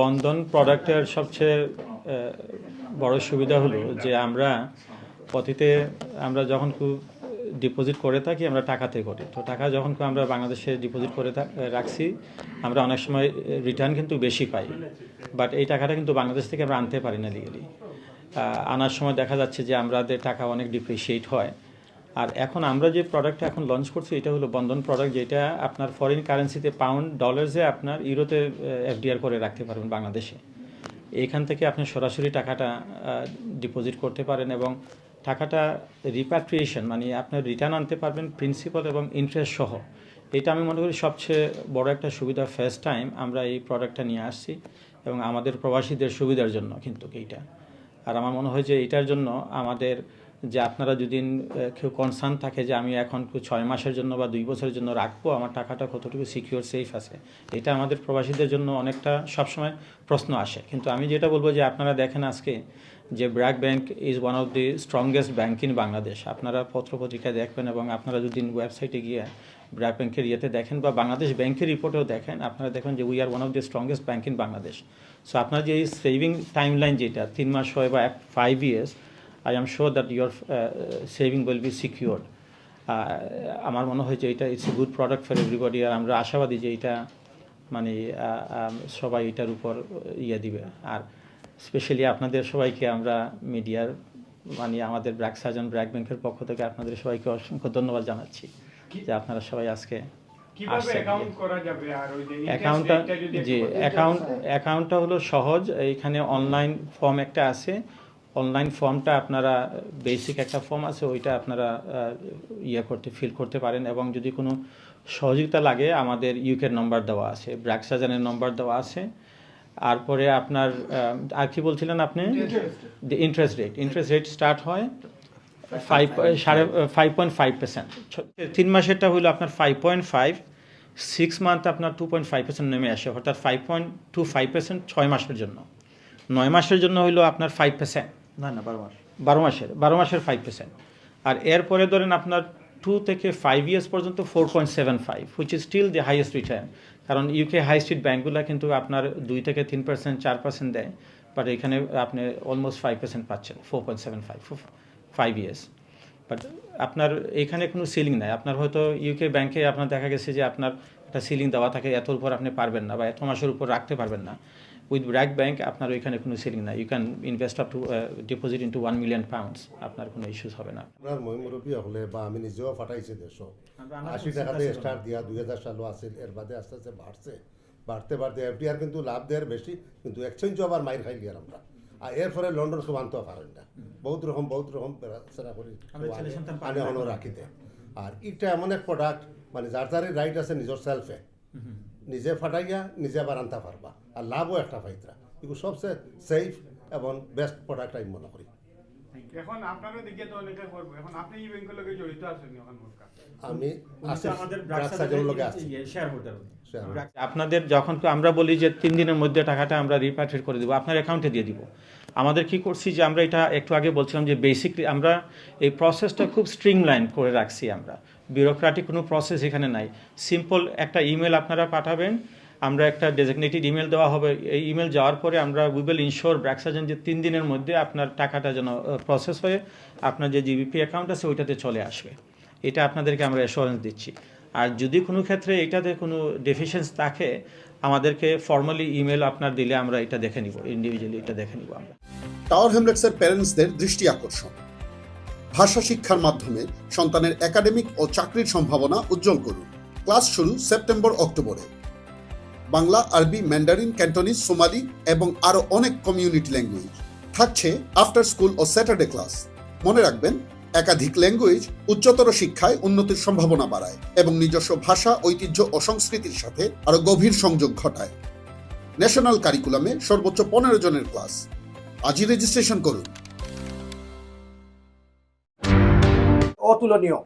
বন্ধন প্রোডাক্টের সবচেয়ে বড় সুবিধা হলো যে আমরা অতীতে আমরা যখন খুব ডিপোজিট করে থাকি, আমরা টাকাতে করি। তো টাকা যখন আমরা বাংলাদেশে ডিপোজিট করে রাখছি, আমরা অনেক সময় রিটার্ন কিন্তু বেশি পাই। বাট এই টাকাটা কিন্তু বাংলাদেশ থেকে আমরা আনতে পারি না লিগেলি আনার সময় দেখা যাচ্ছে যে আমাদের টাকা অনেক ডিপ্রিসিয়েট হয়। আর এখন আমরা যে প্রোডাক্টটা এখন লঞ্চ করছি, এটা হলো বন্ধন প্রোডাক্ট যেটা আপনার ফরেন কারেন্সিতে পাউন্ড ডলার্সে আপনার ইউরোতে এফডিআর করে রাখতে পারবেন বাংলাদেশে। এইখান থেকে আপনি সরাসরি টাকাটা ডিপোজিট করতে পারেন এবং টাকাটা রিপ্যাট্রিয়েশন মানে আপনার রিটার্ন আনতে পারবেন প্রিন্সিপাল এবং ইন্টারেস্ট সহ। এটা আমি মনে করি সবচেয়ে বড় একটা সুবিধা ফার্স্ট টাইম আমরা এই প্রোডাক্টটা নিয়ে আসছি এবং আমাদের প্রবাসীদের সুবিধার জন্য কিন্তু এইটা। আর আমার মনে হয় যে এটার জন্য আমাদের যে আপনারা যদি কেউ কনসার্ন থাকে যে আমি এখন ছয় মাসের জন্য বা দুই বছরের জন্য রাখব, আমার টাকাটা কতটুকু সিকিউর সেফ আছে? এটা আমাদের প্রবাসীদের জন্য অনেকটা সবসময় প্রশ্ন আসে। কিন্তু আমি যেটা বলব যে আপনারা দেখেন আজকে যে BRAC bank is one of the strongest bank in Bangladesh আপনারা পত্রপত্রিকায় দেখবেন এবং আপনারা যদি ওয়েবসাইটে গিয়ে ব্র্যাক ব্যাংকের ইয়েতে দেখেন বা বাংলাদেশ ব্যাংকের রিপোর্টেও দেখেন, আপনারা দেখেন যে we are one of the strongest bank in Bangladesh so আপনার যে সেভিং টাইম লাইন যেটা, তিন মাস হয় বা five years I am sure that your saving will be secured আমার মনে হয় যে এটা it's a good product for everybody আর আমরা আশাবাদী যে এটা মানে সবাই এটার উপর ইয়ে দিবে। আর স্পেশালি আপনাদের সবাইকে আমরা মিডিয়ার মানে আমাদের ব্র্যাক সার্জন ব্র্যাক ব্যাংকের পক্ষ থেকে আপনাদের সবাইকে অসংখ্য ধন্যবাদ জানাচ্ছি যে আপনারা সবাই আজকে অ্যাকাউন্টটা জি অ্যাকাউন্ট অ্যাকাউন্টটা হলো সহজ। এইখানে অনলাইন ফর্ম একটা আছে। অনলাইন ফর্মটা আপনারা বেসিক একটা ফর্ম আছে ওইটা আপনারা ইয়ে করতে ফিল করতে পারেন এবং যদি কোনো সহযোগিতা লাগে আমাদের ইউকের নম্বর দেওয়া আছে ব্র্যাক সাজানের নম্বর দেওয়া আছে। আর পরে আপনার আর কি বলছিলেন আপনি? Interest rate interest rate start হয় ফাইভ সাড়ে ফাইভ পয়েন্ট ফাইভ পার্সেন্ট তিন মাসেরটা হলো আপনার five point five six month আপনার টু পয়েন্ট ফাইভ পার্সেন্ট নেমে আসে অর্থাৎ five point two five percent ছয় মাসের জন্য। নয় মাসের জন্য হলো আপনার ফাইভ পার্সেন্ট না না, বারো মাস। বারো মাসের বারো মাসের ফাইভ পার্সেন্ট আর এরপরে ধরেন আপনার টু থেকে ফাইভ ইয়ার্স পর্যন্ত four point seven five which is still the highest return কারণ ইউকে হাই স্ট্রিট ব্যাঙ্কগুলো কিন্তু আপনার দুই থেকে তিন পার্সেন্ট চার পার্সেন্ট দেয় বাট এখানে আপনি অলমোস্ট ফাইভ পার্সেন্ট পাচ্ছেন four point seven five five years but আপনার এখানে কোনো সিলিং নাই। আপনার হয়তো ইউকে ব্যাংকে আপনার দেখা গেছে যে আপনার একটা সিলিং দেওয়া থাকে এত উপর আপনি পারবেন না বা এত মাসের উপর রাখতে পারবেন না। উইথ ব্র্যাক ব্যাংক আপনার ওইখানে কোনো সেলিং নাই। You can invest up to deposit into one million pounds আপনার কোনো ইস্যুস হবে না। আপনার মই মুরব্বী হলে বা আমি নিজেও ফাটাইছি দেশ আশি টাকাতে স্টার্ট দিয়া দুই হাজার সালও আছিল এর বাদে আস্তে আস্তে বাড়ছে। বাড়তে বাড়তে এফডিআর কিন্তু লাভ দেওয়ার বেশি কিন্তু এক্সচেঞ্জও আবার মাইর খাই গিয়ার আমরা। আর এর ফলে লন্ডন সব আনতেও পারেন না। বহুত রকম বহুত রকম সেরা করি। আনে এখন। রাখিতে। আর এটা এমন এক প্রোডাক্ট মানে যার যারই রাইট আছে নিজের সেলফে নিজে ফাটাইয়া নিজে আবার আনতে পারবা। আর লাভও একটা পাইতরা এগুলো সবচেয়ে সেফ এবং বেস্ট প্রোডাক্ট আমি মনে করি। এখন আপনারও দিকে তো অনেকে করব। এখন আপনি এই ব্যাংকের লগে জড়িত আছেন এখন আমি আমাদের ব্রাক সার্জনের লগে আসছি শেয়ার হোল্ডার Shareholder। আপনাদের যখন আমরা বলি যে তিন দিনের মধ্যে টাকাটা আমরা রিপাট্রিয়েট করে দিব আপনার অ্যাকাউন্টে দিয়ে দিব। আমাদের কি করছি যে আমরা এটা একটু আগে বলছিলাম যে বেসিকলি আমরা এই প্রসেসটা খুব স্ট্রিমলাইন করে রাখছি আমরা। বিউরোক্রাটিক কোনো প্রসেস এখানে নাই। সিম্পল একটা ইমেল আপনারা পাঠাবেন, আমরা একটা ডেজিগনেটেড ইমেল দেওয়া হবে। এই ইমেল যাওয়ার পরে আমরা উই উইল ইনশোর ব্র্যাকসার্জন যে তিন দিনের মধ্যে আপনার টাকাটা যেন প্রসেস হয়ে আপনার যে জিবিপি অ্যাকাউন্ট আছে ওইটাতে চলে আসবে। এটা আপনাদেরকে আমরা অ্যাসুরেন্স দিচ্ছি। আর যদি কোনো ক্ষেত্রে এটাতে কোনো ডেফিসিয়েন্স থাকে, আমাদেরকে ফর্মালি ইমেল আপনার দিলে আমরা এটা দেখে নিব ইন্ডিভিজুয়ালি এটা দেখে নিব আমরা। টাওয়ার হ্যামলেটসের প্যারেন্টসদের দৃষ্টি আকর্ষণ। ভাষা শিক্ষার মাধ্যমে সন্তানের একাডেমিক ও চাকরির সম্ভাবনা উজ্জ্বল করুন। ক্লাস শুরু সেপ্টেম্বর, অক্টোবরে। বাংলা, আরবি, ম্যান্ডারিন, ক্যান্টনিজ, সোমালি এবং আরও অনেক কমিউনিটি ল্যাঙ্গুয়েজ। থাকছে আফটার স্কুল ও স্যাটারডে ক্লাস। মনে রাখবেন, একাধিক ল্যাঙ্গুয়েজ উচ্চতর শিক্ষায় উন্নতির সম্ভাবনা বাড়ায় এবং নিজস্ব ভাষা, ঐতিহ্য ও সংস্কৃতির সাথে আরও গভীর সংযোগ ঘটায়। ন্যাশনাল কারিকুলামে সর্বোচ্চ পনেরো জনের ক্লাস। আজই রেজিস্ট্রেশন করুন। অতুলনীয়।